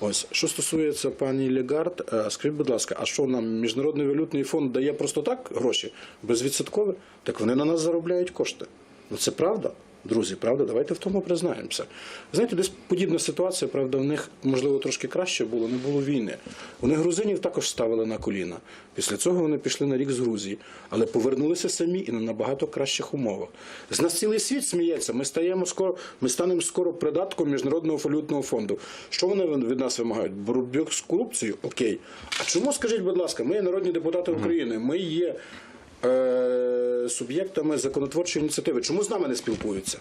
Ось що стосується пані Легард, е, скажіть, будь ласка, а що нам міжнародний валютний фонд дає просто так гроші безвідсоткові? Так вони на нас заробляють кошти. Ну це правда. Друзі, правда, давайте в тому признаємося. Знаєте, десь подібна ситуація, правда, в них можливо трошки краще було, не було війни. Вони грузинів також ставили на коліна. Після цього вони пішли на рік з Грузії, але повернулися самі і на набагато кращих умовах. З нас цілий світ сміється. Ми стаємо скоро, ми станемо скоро придатком міжнародного валютного фонду. Що вони від нас вимагають? Боротьбу з корупцією? Окей. А чому скажіть, будь ласка, ми є народні депутати України, ми є е, суб'єктами законотворчої ініціативи. Чому з нами не спілкуються?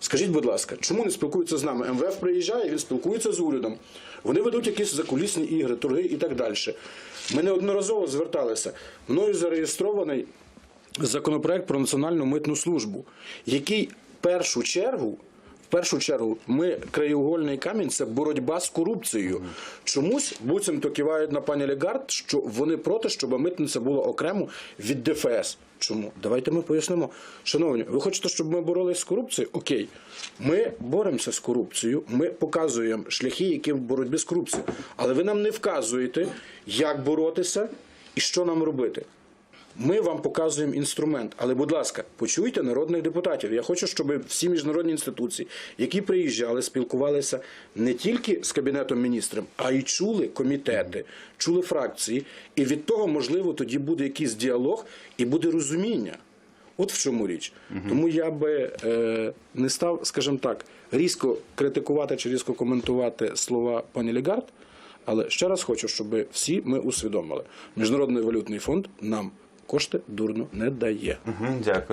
Скажіть, будь ласка, чому не спілкуються з нами? МВФ приїжджає, він спілкується з урядом. Вони ведуть якісь закулісні ігри, торги і так далі. Ми неодноразово зверталися. Мною зареєстрований законопроект про національну митну службу, який в першу чергу. Першу чергу, ми краєугольний камінь це боротьба з корупцією. Чомусь буцімто кивають на пані Легард, що вони проти, щоб митниця була окремо від ДФС. Чому? Давайте ми пояснимо. Шановні, ви хочете, щоб ми боролися з корупцією? Окей. Ми боремося з корупцією, ми показуємо шляхи, які в боротьбі з корупцією. Але ви нам не вказуєте, як боротися і що нам робити. Ми вам показуємо інструмент, але, будь ласка, почуйте народних депутатів. Я хочу, щоб всі міжнародні інституції, які приїжджали, спілкувалися не тільки з кабінетом міністрів, а й чули комітети, чули фракції. І від того, можливо, тоді буде якийсь діалог і буде розуміння. От в чому річ. Тому я би е, не став, скажімо так, різко критикувати чи різко коментувати слова пані Легард. Але ще раз хочу, щоб всі ми усвідомили, міжнародний валютний фонд нам кошти дурно не дає. Дякую.